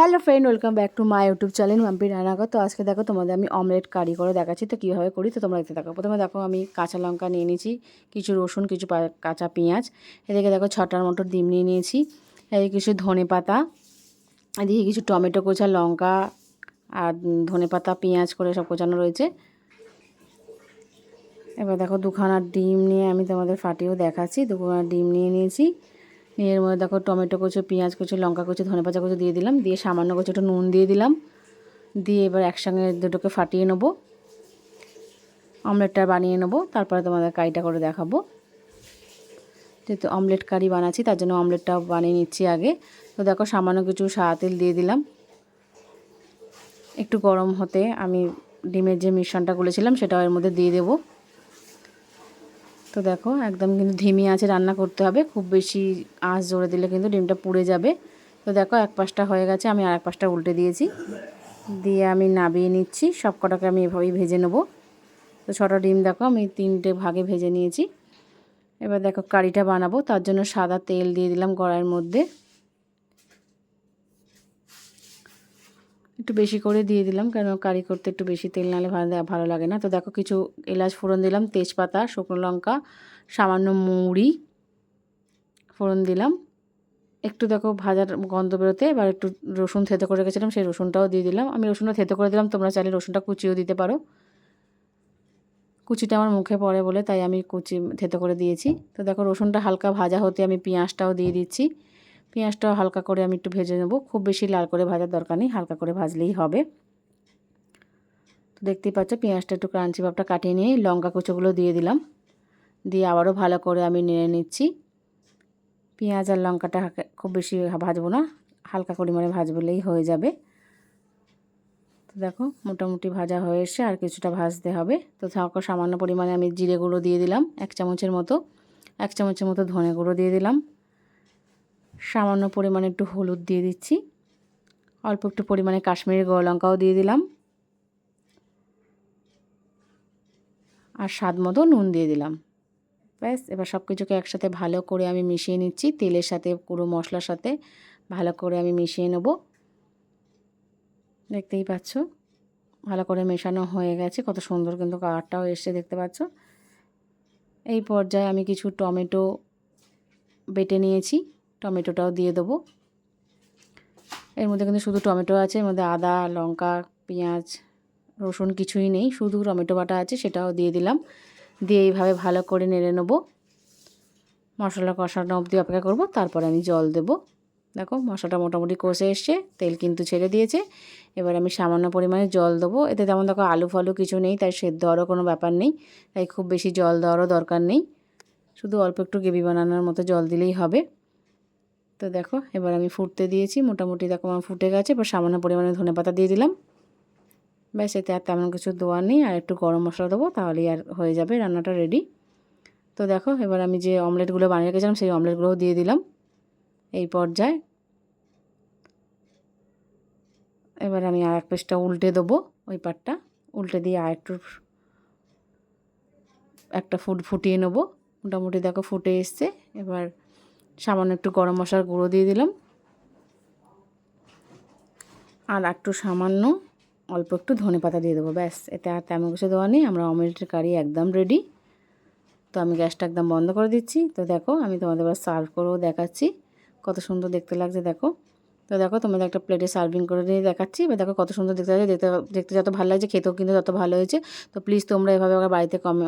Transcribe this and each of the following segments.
Hello friend, welcome back to my YouTube channel Mampi রানাগর তো আজকে দেখো, তোমাদের আমি অমলেট কারি করে দেখাচ্ছি। তো কীভাবে করি, তো তোমরা দেখতে থাকো। প্রথমে দেখো, আমি কাঁচা লঙ্কা নিয়ে নিয়েছি, কিছু রসুন, কিছু কাঁচা পেঁয়াজ। এদিকে দেখো, ছটার মতো ডিম নিয়ে নিয়েছি। এদিকে কিছু ধনে পাতা, এদিকে কিছু টমেটো কোচা লঙ্কা আর ধনে পাতা, পেঁয়াজ করে সব কোচানো রয়েছে। এবার দেখো, দুখানা ডিম নিয়ে আমি তোমাদের ফাটিয়েও দেখাচ্ছি। দুখানা ডিম নিয়ে নিয়েছি। নিয়ে এর মধ্যে দেখো টমেটো কুচো, পেঁয়াজ কুচো, লঙ্কা কুচো, ধনে পাতা কুচো দিয়ে দিলাম। দিয়ে সামান্য কুচো একটু নুন দিয়ে দিলাম। দিয়ে এবার একসঙ্গে দুটোকে ফাটিয়ে নেব। অমলেটটা বানিয়ে নেব। তারপরে তোমাদের কারিটা করে দেখাবো। যেহেতু অমলেট কারি বানাচ্ছি, তার জন্য অমলেটটা বানিয়ে নিচ্ছি আগে। তো দেখো সামান্য কিছু সাদা তেল দিয়ে দিলাম। একটু গরম হতে আমি ডিমের যে মিশ্রণটা করেছিলাম, সেটাও এর মধ্যে দিয়ে দেবো। তো দেখো, একদম কিন্তু ধিমি আছে রান্না করতে হবে। খুব বেশি আঁচ জোরে দিলে কিন্তু ডিমটা পুড়ে যাবে। তো দেখো, এক পাশটা হয়ে গেছে, আমি আর এক পাশটা উল্টে দিয়েছি। দিয়ে আমি নাবিয়ে নিচ্ছি সব কটাকে আমি এভাবেই ভেজে নেব। তো ছটা ডিম দেখো, আমি তিনটে ভাগে ভেজে নিয়েছি। এবার দেখো, কারিটা বানাবো, তার জন্য সাদা তেল দিয়ে দিলাম কড়াইয়ের মধ্যে। একটু বেশি করে দিয়ে দিলাম কারণ কারি করতে একটু বেশি তেল নালে ভালো ভালো লাগে না। তো দেখো কিছু এলাচ ফোড়ন দিলাম, তেজপাতা, শুকনো লঙ্কা, সামান্য মুড়ি ফোড়ন দিলাম। একটু দেখো ভাজার গন্ধ বেরোতে, এবার একটু রসুন থেতো করে রেখেছিলাম, সেই রসুনটাও দিয়ে দিলাম। আমি রসুনটা থেতো করে দিলাম, তোমরা চাইলে রসুনটা কুচিও দিতে পারো। কুচিটা আমার মুখে পড়ে বলে, তাই আমি কুচি থেতো করে দিয়েছি। তো দেখো রসুনটা হালকা ভাজা হতে আমি পেঁয়াজটাও দিয়ে দিচ্ছি। পেঁয়াজটাও হালকা করে আমি একটু ভেজে নেব। খুব বেশি লাল করে ভাজার দরকার নেই, হালকা করে ভাজলেই হবে। তো দেখতেই পাচ্ছ, পেঁয়াজটা একটু ক্রাঞ্চি ভাবটা কাটিয়ে নিয়ে লঙ্কা কুচোগুলো দিয়ে দিলাম। দিয়ে আবারও ভালো করে আমি নেড়ে নিচ্ছি। পেঁয়াজ আর লঙ্কাটা খুব বেশি ভাজবো না, হালকা পরিমাণে ভাজবলেই হয়ে যাবে। তো দেখো, মোটামুটি ভাজা হয়ে এসে আর কিছুটা ভাজতে হবে। তো থাকো সামান্য পরিমাণে আমি জিরে গুঁড়ো দিয়ে দিলাম, এক চামচের মতো, এক চামচের মতো ধনে গুঁড়ো দিয়ে দিলাম। সামান্য পরিমাণে একটু হলুদ দিয়ে দিচ্ছি। অল্প একটু পরিমাণে কাশ্মীরি গোয়া লঙ্কাও দিয়ে দিলাম। আর স্বাদ মতো নুন দিয়ে দিলাম। ব্যাস, এবার সব কিছুকে একসাথে ভালো করে আমি মিশিয়ে নিচ্ছি। তেলের সাথে, পুরো মশলার সাথে ভালো করে আমি মিশিয়ে নেব। দেখতেই পাচ্ছ? ভালো করে মেশানো হয়ে গেছে। কত সুন্দর কিন্তু কালারটাও এসছে, দেখতে পাচ্ছ? এই পর্যায়ে আমি কিছু টমেটো বেটে নিয়েছি। টমেটোটাও দিয়ে দেবো। এর মধ্যে কিন্তু শুধু টমেটো আছে, এর মধ্যে আদা, লঙ্কা, পেঁয়াজ, রসুন কিছুই নেই, শুধু টমেটো বাটা আছে, সেটাও দিয়ে দিলাম। দিয়ে এইভাবে ভালো করে নেড়ে নেব। মশলা কষানো অবধি অপেক্ষা করব, তারপরে আমি জল দেব। দেখো, মশলাটা মোটামুটি কষে এসছে, তেল কিন্তু ছেড়ে দিয়েছে। এবার আমি সামান্য পরিমাণে জল দেবো। এতে তেমন দেখো আলু ফালু কিছু নেই, তাই সেদ্ধ হওয়ারও কোনো ব্যাপার নেই। তাই খুব বেশি জল দেওয়ারও দরকার নেই। শুধু অল্প একটু গ্রেভি বানানোর মতো জল দিলেই হবে। তো দেখো, এবার আমি ফুটতে দিয়েছি। মোটামুটি দেখো আমার ফুটে গেছে, এবার সামান্য পরিমাণে ধনে পাতা দিয়ে দিলাম। ব্যাস, এতে আর তেমন কিছু দেওয়ার নেই, আর একটু গরম মশলা দেবো, তাহলেই আর হয়ে যাবে রান্নাটা রেডি তো দেখো, এবার আমি যে অমলেটগুলো বানিয়ে রেখেছিলাম, সেই অমলেটগুলোও দিয়ে দিলাম। এই পর্যায়ে এবার আমি আর এক পেস্টটা উল্টে দেবো ওই পাটটা। উল্টে দিয়ে আর একটু একটা ফুট ফুটিয়ে নেব। মোটামুটি দেখো ফুটে এসছে। এবার সামান্য একটু গরম মশলার গুঁড়ো দিয়ে দিলাম। আর একটু সামান্য অল্প একটু ধনে পাতা দিয়ে দেবো, ব্যাস। এতে আর তেমন কিছু দেওয়া নেই। আমরা অমলেটের কারি একদম রেডি তো আমি গ্যাসটা একদম বন্ধ করে দিচ্ছি। তো দেখো, আমি তোমাদের সার্ভ করেও দেখাচ্ছি। কত সুন্দর দেখতে লাগছে, দেখো। তো দেখো তোমাদের একটা প্লেটে সার্ভিং করে নিয়ে দেখাচ্ছি। এবার দেখো কত সুন্দর দেখতে লাগছে। দেখতে দেখতে যত ভালো লাগছে, খেতেও কিন্তু তত ভালো হয়েছে। তো প্লিজ তোমরা এভাবে আমার বাড়িতে কমে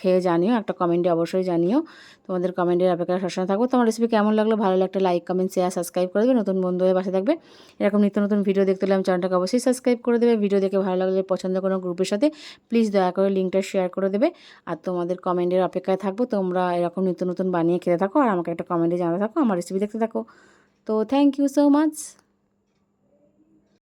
খেয়ে জানিও। একটা কমেন্টে অবশ্যই জানিও। তোমাদের কমেন্টের অপেক্ষা সবসময় থাকব। তোমার রেসিপি কেমন লাগল? ভালো লাগলে একটা লাইক কমেন্ট শেয়ার সাবস্ক্রাইব করে দেবে। নতুন বন্ধু হয়ে পাশে থাকবে। এরকম নিত্য নতুন ভিডিও দেখতে হলে আমি চ্যানেলটাকে অবশ্যই সাবস্ক্রাইব করে দেবে। ভিডিও দেখে ভালো লাগলে পছন্দ কোনো গ্রুপের সাথে প্লিজ দয়া করে লিঙ্কটা শেয়ার করে দেবে। আর তোমাদের কমেন্টের অপেক্ষায় থাকব। তোমরা এরকম নিত্য নতুন বানিয়ে খেতে থাকো। আর আমাকে একটা কমেন্টে জানাতে থাকো। আমার রেসিপি দেখতে থাকো। তো থ্যাংক ইউ সো মাচ